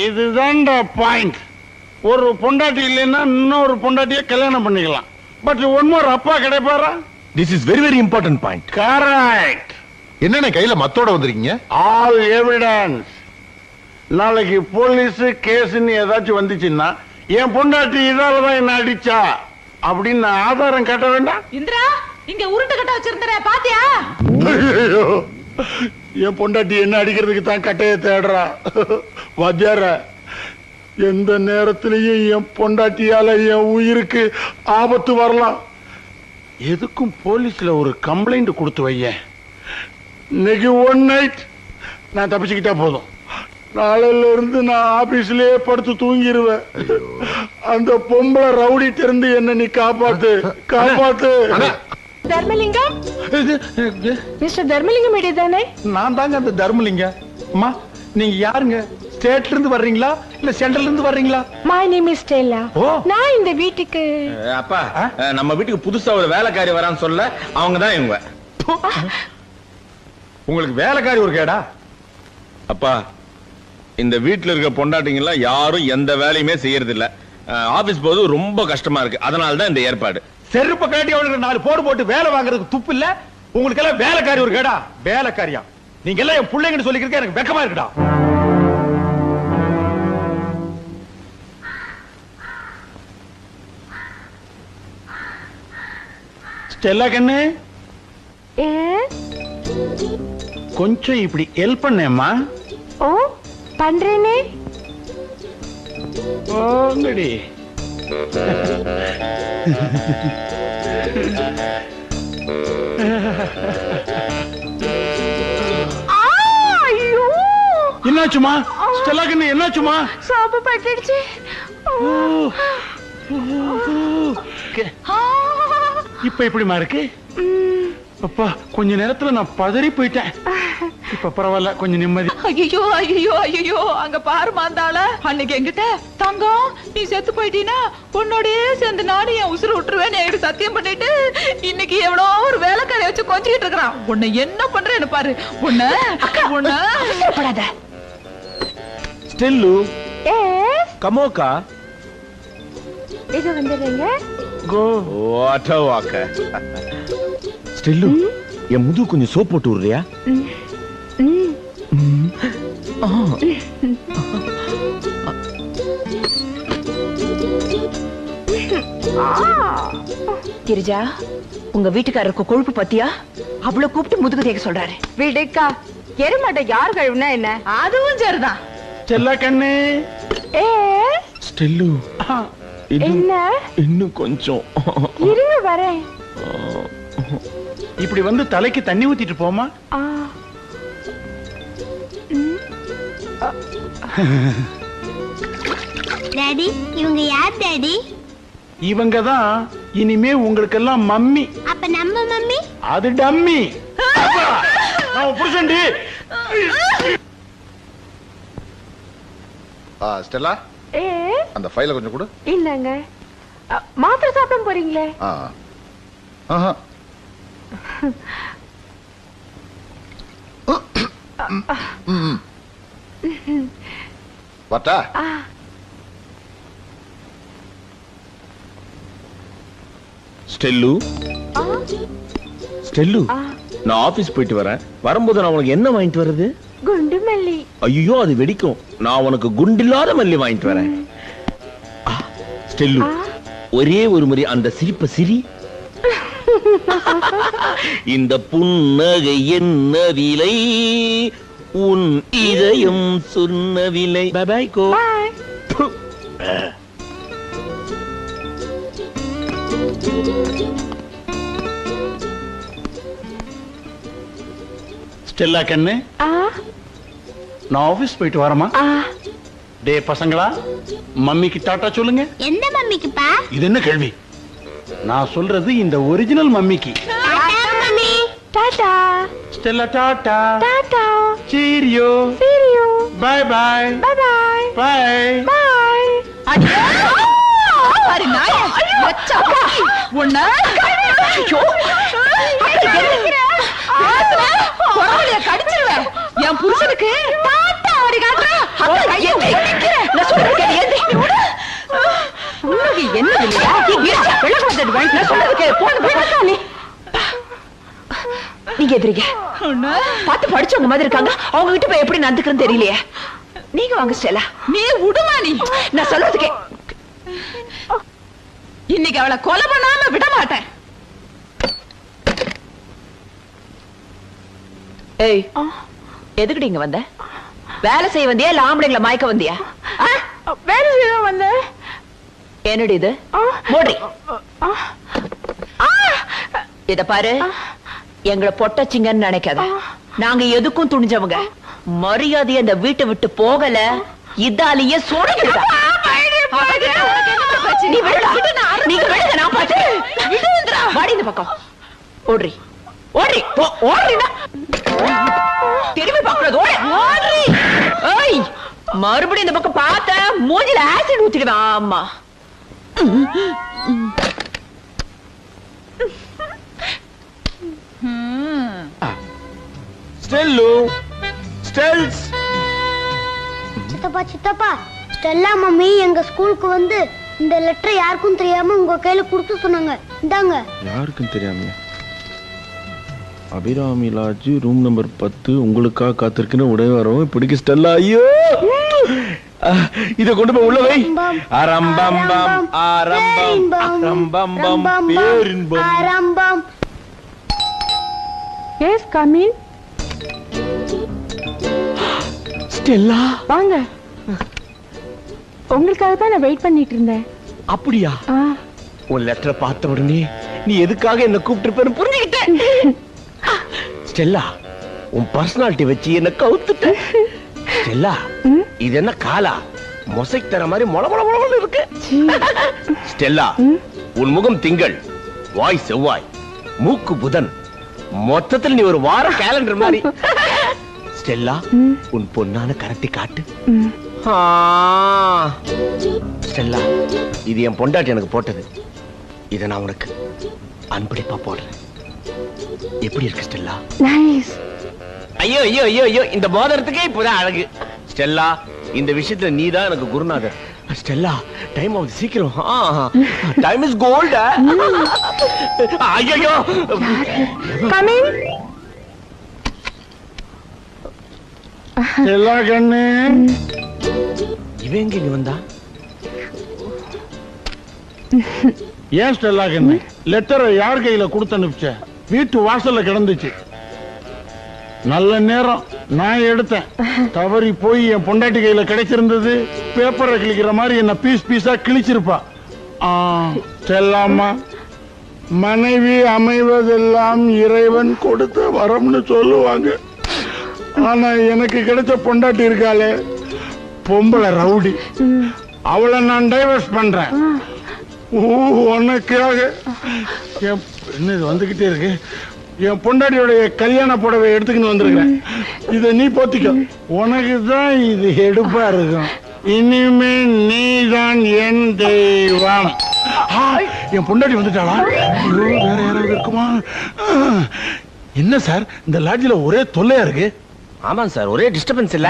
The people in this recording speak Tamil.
இதுதான்டா பாயிண்ட் ஒரு பொண்டாட்டி இல்லைன்னா இன்னொரு பொண்டாட்டியை கல்யாணம் பண்ணிக்கலாம். பட் ஒன் மோர் அப்பா கிடைப்பாரா? This is very very important point correct என்னண்ணே கையில மத்தோட வந்திருக்கீங்க? ஆல் எவிடன்ஸ் நாளைக்கு போலீஸ் கேஸ்ன்னு ஏதாச்சும் வந்துச்சுன்னா என் பொண்டாட்டி இதால தான் என்ன அடிச்சா? அப்படின்னு நான் ஆதாரம் காட்ட வேண்டாம். இந்திரா இங்க உருட்டு கட்ட வச்சிருந்தற பாத்தியா? என் பொண்டாட்டி என்ன அடிக்கிறதுக்கு தான் கட்டையை தேடுறா. வாத்தியார எந்த நேரத்திலையும் என் பொண்டாட்டியால என் உயிருக்கு ஆபத்து வரலாம். எதுக்கும் போலீஸ்ல ஒரு கம்ப்ளைண்ட் கொடுத்து வையேன் இன்னைக்கு ஒன் நைட் நான் தப்பிச்சுக்கிட்டா போதும். நாளையில இருந்து நான் ஆபீஸ்லயே படுத்து தூங்கிடுவேன் அந்த பொம்பளை ரவுடி இருந்து என்ன நீ காப்பாத்து காப்பாத்து. தர்மலிங்கம்? மிஸ்டர் தர்மலிங்கம் ஐடி தானே நான் தாங்க அந்த தர்மலிங்க. அம்மா நீங்க யாருங்க? ஸ்டேட்ல இருந்து வர்றீங்களா? இல்ல சென்ட்ரல்ல இருந்து வர்றீங்களா? My name is Stella oh. நான் இந்த வீட்டுக்கு அப்பா நம்ம வீட்டுக்கு புதுசா ஒரு வேலைக்காரி வரான்னு சொல்ல அவங்க தான் இவங்க. உங்களுக்கு வேலைக்காரி ஒரு கேடா? அப்பா இந்த வீட்டுல இருக்க பொண்டாட்டிங்க எல்லாம் யாரும் எந்த வேலையுமே செய்யறது இல்ல ஆபீஸ் போது ரொம்ப கஷ்டமா இருக்கு. அதனால தான் இந்த ஏற்பாடு. செருப்பு காட்டி அவனுக்கு நாலு போடு போட்டு வேலை வாங்குறதுக்கு துப்பு இல்ல? உங்களுக்கு எல்லாம் வேலைக்காரி ஒரு கேடா. வேலைக்காரியா? நீங்க எல்லாம் என் பிள்ளைங்கன்னு சொல்லிக்கிறதுக்கு எனக்கு வெக்கமா இருக்குடா. ஸ்டெல்லா கண்ணு. கொஞ்சம் இப்படி ஹெல்ப் பண்ணேம்மா. ஓ பண்றேனே. போங்கடி. என்னாச்சுமா? ஸ்டெல்லா கண்ணு என்னாச்சுமா? சோப்பு பட்டுடுச்சு. இப்ப எப்படிமா இருக்கு? அப்பா கொஞ்ச நேரத்துல நான் பதறி போயிட்டேன். இப்ப பரவாயில்ல கொஞ்சம் நிம்மதி. ஐயோ ஐயோ ஐயோ அங்க பாருமா அந்த ஆள அன்னைக்கு என்கிட்ட தங்கம் நீ செத்து போயிட்டீனா உன்னோடயே சேர்ந்து நானும் என் உசுறு விட்டுருவேன் என்கிட்ட சத்தியம் பண்ணிட்டு இன்னைக்கு எவ்வளோ ஒரு வேலைக்காரை வச்சு கொஞ்சிட்டு இருக்கிறான். உன்னை என்ன பண்றேன்னு பாரு. உன்னை உன்னை. படாத. ஸ்டெல்லு. கமோக்கா இது வந்துடுறீங்க? கோ வாட்ட வாக்க ஸ்டெல்லு என் முது கொஞ்சம் சோப் போட்டு விடுறியா? கிரிஜா உங்க வீட்டுக்காரருக்கு கொழுப்பு பத்தியா? அவ்வளவு கூப்பிட்டு முதுகு தேக்க சொல்றாரு. விடுக்கா. எருமாட்டை யார் கழுவுனா என்ன? அதுவும் சரிதான். ஸ்டெல்லா கண்ணு. எஸ் ஸ்டெல்லு என்ன? இன்னும் கொஞ்சம். இருங்க வரேன். இப்படி வந்து தலைக்கு தண்ணி ஊத்திட்டு போமா? டாடி இவங்க யார் டாடி இவங்க தான் இனிமே உங்களுக்கெல்லாம் மம்மி. அப்ப நம்ம மம்மி? அது டம்மி. நான் புருஷன்டி ஆ, ஸ்டெல்லா ஏ. அந்த ஃபைலை கொஞ்சம் கொடு. இல்லங்க. மாத்திரை சாப்பிட போறீங்களே? ஆ. ஆஹா. வரட்டா ஸ்டெல்லு. ஸ்டெல்லு நான் ஆபீஸ் போயிட்டு வரேன். வரும்போது நான் உனக்கு என்ன வாங்கிட்டு வர்றது? குண்டு மல்லி. ஐயோ அது வெடிக்கும். நான் உனக்கு குண்டில்லாத மல்லி வாங்கிட்டு வரேன். ஸ்டெல்லு. ஒரே ஒரு முறை அந்த சிரிப்ப சிரி. இந்த புன்னகை என்ன விலை? உன் இதயம் சொன்ன விலை. கோ ஸ்டெல்லா கண்ணு. ஆ. நான் ஆபீஸ் போயிட்டு வரமா ஆ. டே பசங்களா மம்மிக்கு டாட்டா சொல்லுங்க. எந்த மம்மிக்குப்பா? இது என்ன கேள்வி? நான் சொல்றது இந்த ஒரிஜினல் மம்மிக்கு. டாடா மம்மி. டாடா. ஸ்டெல்லா டாட்டா Tata. Cheerio cheerio bye bye bye bye bye bye பாரு நாய. எச்சா உன்னை. ஐயோ கடிச்சிருவேன் என் புருஷனுக்கு தாத்தா அப்படி காட்டுறேன் அந்த கையை நான் சொல்றது கேளு போன போய் நீ நீங்க எதிரிங்க பார்த்து படிச்சவங்க மாதிரி இருக்காங்க. அவங்க கிட்ட போய் எப்படி நடந்துக்கிறேன்னு தெரியலையே. நீங்க வாங்க ஸ்டெல்லா நீ விடுமா நீ? நான் சொல்றதுக்கே. இன்னைக்கு அவளை கொலை பண்ணாம விட மாட்டேன். ஏய் எதுக்குடி இங்க வந்த? வேலை செய்ய வந்தியா இல்ல ஆம்பளைங்களை மயக்க வந்தியா? வேலை செய்ய வந்தேன் என்னடி இது? மூடி இத பாரு. எங்களை பொட்டச்சிங்கன்னு நினைக்காத. நாங்க எதுக்கும் துணிஞ்சவங்க. மரியாதையை இந்த வீட்டை விட்டு போகல. இதாலேயே சுரங்கிடுதா நீ விடுடா. நீங்க விடுங்க, நான் பாத்துக்கிறேன். வாடி இந்த பக்கம். ஓடுறி. ஓடுறி. ஓடுறினா திரும்பி ஓடுறி. ஏய் மறுபடியும் இந்த பக்கம் பார்த்த மூஞ்சில ஆசிட் ஊத்திடுவேன். ஆமா. ஸ்டெல்லு. ஸ்டெல்ஸ். சித்தப்பா சித்தப்பா ஸ்டெல்லா மம்மி எங்க ஸ்கூலுக்கு வந்து இந்த லெட்டர் யாருக்கும் தெரியாம உங்க கையில கொடுத்து சொன்னாங்க. இந்தாங்க. யாருக்கும் தெரியாம அபிராமி லாட்ஜ் ரூம் நம்பர் பத்து. உங்களுக்காக காத்திருக்குன்னு உடைய வரவும் பிடிக்க ஸ்டெல்லா. ஐயோ! இத கொண்டு போய் உள்ள வை. அரம்பம்பம் ஆரம்பம். அரம்பம்பம் பேரின்பம். ஆரம்பம். எஸ் கமின் ஸ்டெல்லா வாங்க. உங்களுக்காக தான் நான் வெயிட் பண்ணிட்டு இருந்தேன். அப்படியா? உன் லெட்டரை பார்த்த உடனே நீ எதுக்காக என்ன கூப்பிட்டு புரிஞ்சுக்கிட்டேன். ஸ்டெல்லா உன் பர்சனாலிட்டி வச்சு என்ன கவுத்துட்ட. ஸ்டெல்லா இது என்ன காலா? மொசைக் தர மாதிரி மொள மொள மொளன்னு இருக்கு. ஸ்டெல்லா உன் முகம் திங்கள் வாய் செவ்வாய் மூக்கு புதன். மொத்தத்தில் நீ ஒரு வாரம் கேலண்டர் மாதிரி. ஸ்டெல்லா உன் பொன்னான கரத்தை காட்டு. ஸ்டெல்லா இது என் பொண்டாட்டி எனக்கு போட்டது. இதை நான் உனக்கு அன்பளிப்பா போடுறேன். எப்படி இருக்கு ஸ்டெல்லா? ஐயோ ஐயோ ஐயோ ஐயோ இந்த மோதிரத்துக்கே இப்பதான் அழகு. ஸ்டெல்லா இந்த விஷயத்துல நீ தான் எனக்கு குருநாதர். ஸ்டெல்லா டைம் ஆகுது சீக்கிரம். டைம் இஸ் கோல்ட் ஐயோ கமின் எல்லா கண்ணு. இவன் எங்க வந்தா? ஏன் ஸ்டெல்லா கண்ணு? லெட்டரை யார் கையில கொடுத்து அனுப்பிச்ச? வீட்டு வாசல்ல கிடந்துச்சு. நல்ல நேரம். நான் எடுத்தேன். தவறி போய் என் பொண்டாட்டி கையில கிடைச்சிருந்தது பேப்பரை கிழிக்கிற மாதிரி என்ன பீஸ் பீஸா கிழிச்சிருப்பா. ஸ்டெல்லாம்மா மனைவி அமைவதெல்லாம் இறைவன் கொடுத்த வரம்னு சொல்லுவாங்க. ஆனா எனக்கு கிடைச்ச பொண்டாட்டி இருக்காளே பொம்பளை ரவுடி. அவளை நான் டைவர்ஸ் பண்றேன். உனக்காக. என் என்ன இது வந்துகிட்டே இருக்கு? என் பொண்டாட்டியோடைய கல்யாண புடவை எடுத்துக்கின்னு வந்திருக்கிறேன். இதை நீ போத்திக்க. உனக்கு தான் இது எடுப்பா இருக்கும். இனிமே நீதான் என் தெய்வம். என் பொண்டாட்டி வந்துட்டாளா? வேற யாராவது இருக்குமா? என்ன சார் இந்த லாட்ஜில ஒரே தொல்லையா இருக்கு? ஆமாங்க சார் ஒரே டிஸ்டர்பன்ஸ் இல்ல.